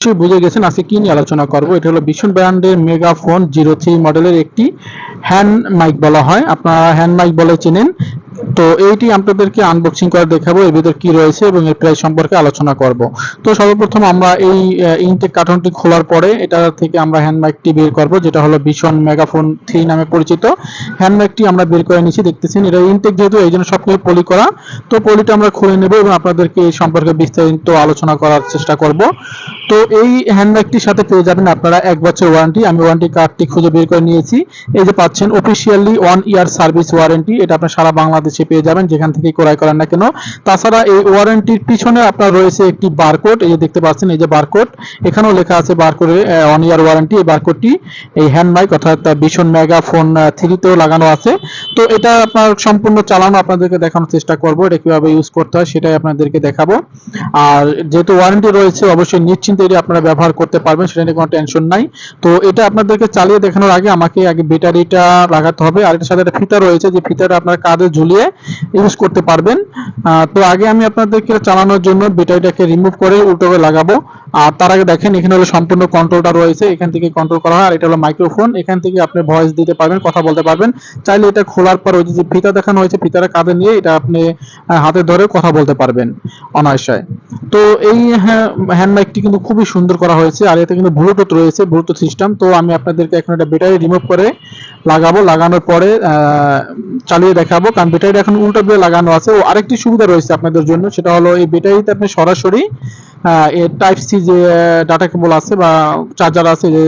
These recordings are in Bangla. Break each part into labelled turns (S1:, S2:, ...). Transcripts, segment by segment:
S1: নিশ্চয়ই বুঝে গেছেন, আজকে কি নিয়ে আলোচনা করব? এটা হলো ভীষণ ব্র্যান্ডের মেগাফোন জিরো থ্রি মডেলের একটি হ্যান্ড মাইক বলা হয়। আপনারা হ্যান্ড মাইক বলে চেনেন। তো এইটি আপনাদেরকে আনবক্সিং করে দেখাবো, এর ভিতর কি রয়েছে এবং এর প্রাইস সম্পর্কে আলোচনা করব। তো সর্বপ্রথম আমরা এই ইনটেক কার্টনটি খোলার পরে এটা থেকে আমরা হ্যান্ড মাইকটি বের করব, যেটা হলো ভীষণ মেগাফোন থ্রি নামে পরিচিত। হ্যান্ড মাইকটি আমরা বের করে নিচ্ছি দেখতেছেন এটা ইনটেক যেহেতু, এই জন্য সবকিছু পলি করা। তো পলিটা আমরা খুলে নেব এবং আপনাদেরকে এই সম্পর্কে বিস্তারিত আলোচনা করার চেষ্টা করব। তো এই হ্যান্ড মাইকটির সাথে পেয়ে যাবেন আপনারা এক বছর ওয়ারেন্টি আমি ওয়ারেন্টি কার্ডটি খুঁজে বের করে নিয়েছি। এই যে পাচ্ছেন officially one year service warranty এটা আপনার সারা বাংলাদেশে পেয়ে যাবেন, যেখান থেকে ক্রয় করেন না কেন। তাছাড়া এই ওয়ারেন্টির পিছনে আপনার রয়েছে একটি বারকোড এই যে দেখতে পাচ্ছেন, এই যে বারকোড এখানেও লেখা আছে বারকোডে ওয়ান ইয়ার ওয়ারেন্টি এই বারকোডটি এই হ্যান্ড মাইক অর্থাৎ ভীষণ মেগা ফোন থ্রিতেও লাগানো আছে। তো এটা আপনার সম্পূর্ণ চালানো আপনাদেরকে দেখানোর চেষ্টা করব, এটা কীভাবে ইউজ করতে হয় সেটাই আপনাদেরকে দেখাবো। আর যেহেতু ওয়ারেন্টি রয়েছে, অবশ্যই নিশ্চিন্তে এটি আপনারা ব্যবহার করতে পারবেন, সেটা নিয়ে কোনো টেনশন নাই। তো এটা আপনাদেরকে চালিয়ে দেখানোর আগে আমাকে আগে ব্যাটারিটা লাগাতে হবে, আর এটার সাথে একটা ফিতা রয়েছে, যে ফিতাটা আপনার কাঁধে ঝুলিয়ে ইউজ করতে পারবেন। তো আগে আমি আপনাদেরকে চালানোর জন্য ব্যাটারিটাকে রিমুভ করে উল্টো করে লাগাবো। আর তার আগে দেখেন, এখানে হলো সম্পূর্ণ কন্ট্রোলটা রয়েছে। এখান থেকে কন্ট্রোল করা হয়। আর এটা হলো মাইক্রোফোন এখান থেকে আপনি ভয়েস দিতে পারবেন, কথা বলতে পারবেন। চাইলে এটা খোলার পর ওই যে ফিতা দেখানো হয়েছে, ফিতাটা কাঁধে নিয়ে এটা আপনি হাতে ধরে কথা বলতে পারবেন অনায়াসায় তো এই হ্যান্ড মাইকটি কিন্তু খুবই সুন্দর করা হয়েছে। আর এতে কিন্তু ব্লুটুথ রয়েছে ব্লুটুথ সিস্টেম তো আমি আপনাদেরকে এখন একটা ব্যাটারি রিমুভ করে লাগাবো, লাগানোর পরে চালিয়ে দেখাবো। কারণ ব্যাটারিটা এখন উল্টো দিয়ে লাগানো আছে। ও আরেকটি সুবিধা রয়েছে আপনাদের জন্য, সেটা হলো এই ব্যাটারিতে আপনি সরাসরি টাইপ সি যে ডাটা কেবল আছে বা চার্জার আছে, যে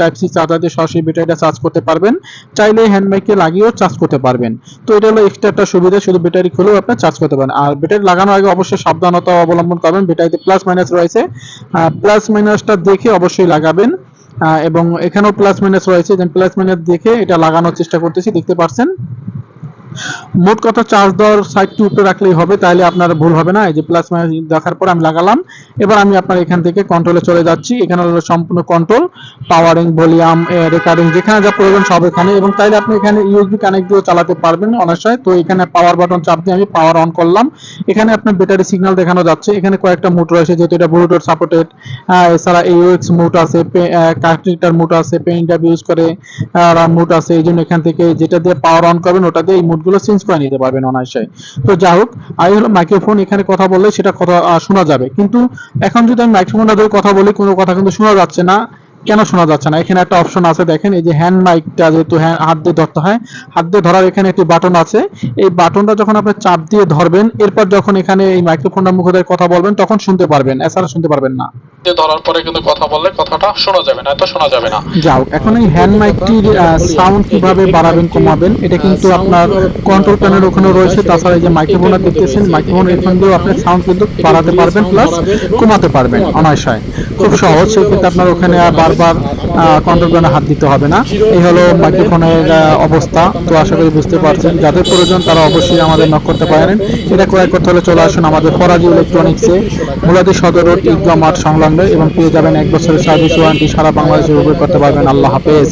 S1: টাইপ সি চার্জার দিয়ে সরাসরি ব্যাটারিটা চার্জ করতে পারবেন। চাইলে হ্যান্ড মাইকে লাগিয়েও চার্জ করতে পারবেন। তো এটা হলো এক্সট্রা একটা সুবিধা, শুধু ব্যাটারি খুলেও আপনি চার্জ করতে পারেন। আর ব্যাটারি লাগানোর আগে অবশ্যই সাবধানতা অবলম্বন করবেন। ব্যাটারিতে প্লাস মাইনাস রয়েছে। প্লাস মাইনাসটা দেখে অবশ্যই লাগাবেন। এবং এখানেও প্লাস মাইনাস রয়েছে। প্লাস মাইনাস দেখে এটা লাগানোর চেষ্টা করতেছি দেখতে পাচ্ছেন মোট কথা চার্জ দেওয়ার সাইডটি উপরে রাখলেই হবে, তাহলে আপনার ভুল হবে না। এই যে প্লাস মাইনাস দেখার পর আমি লাগালাম। এবার আমি আপনার এখান থেকে কন্ট্রোলে চলে যাচ্ছি। এখানে হলো সম্পূর্ণ কন্ট্রোল পাওয়ারিং ভলিউম রেকর্ডিং যেখানে যা প্রয়োজন সব এখানে। এবং তাইলে আপনি এখানে ইউএসবি কানেক্ট দিয়েও চালাতে পারবেন অনায়াসে। তো এখানে পাওয়ার বাটন চাপ দিয়ে আমি পাওয়ার অন করলাম। এখানে আপনার ব্যাটারি সিগন্যাল দেখানো যাচ্ছে। এখানে কয়েকটা মোড রয়েছে, যেহেতু এটা ব্লুটুথ সাপোর্টেড এছাড়া ইউএক্স মোড আছে কার্টিটার মোড আছে পেন ইউজ করে মোড আছে। এই জন্য এখান থেকে যেটা দিয়ে পাওয়ার অন করবেন, ওটা দিয়ে এই মোডগুলো চেঞ্জ করে নিতে পারবেন অনায়াসে। তো যাই হোক আর হলো মাইক্রোফোন এখানে কথা বললে সেটা কথা শোনা যাবে। কিন্তু এখন যদি আমি মাইক্রোফোনটা ধরে কথা বলি, কোনো কথা কিন্তু শোনা যাচ্ছে না। কেন শোনা যাচ্ছে না? এখানে একটা অপশন আছে, দেখেন, এই যে হ্যান্ড মাইকটা যেহেতু হাত দিয়ে ধরতে হয়, হাত দিয়ে ধরার এখানে একটি বাটন আছে। এই বাটনটা যখন আপনি চাপ দিয়ে ধরবেন, এরপর যখন এখানে এই মাইক্রোফোনটা মুখে কথা বলবেন, তখন শুনতে পারবেন, এছাড়া শুনতে পারবেন না।
S2: ধরার পরে কিন্তু কথা বললে কথাটা শোনা যাবে না এত শোনা যাবে না।
S1: যাও, এখন এই হ্যান্ড মাইকটির সাউন্ড কীভাবে বাড়াবেন, কমাবেন, এটা কিন্তু আপনার কন্ট্রোল প্যানেল ওখানে রয়েছে, তাছাড়া এই যে মাইক্রোফোনটা দেখতেছেন মাইক্রোফোন এখান দিয়েও আপনি সাউন্ড কিন্তু বাড়াতে পারবেন প্লাস কমাতে পারবেন অনায়াসায় খুব সহজ সেক্ষেত্রে আপনার ওখানে বারবার কন্ট্রোল হাত দিতে হবে না। এই হলো মাইক্রোফোনের অবস্থা। তো আশা করি বুঝতে পারছেন, যাদের প্রয়োজন তারা অবশ্যই আমাদের নক করতে পারেন। এটা ক্রয় করতে হলে চলে আসুন আমাদের ফরাজি ইলেকট্রনিক্সে মুলাদি সদর রোড মাঠ সংলগ্ন, এবং পেয়ে যাবেন এক বছরের সার্ভিস ওয়ারেন্টি সারা বাংলাদেশে উপভোগ করতে পারবেন। আল্লাহ হাফেজ।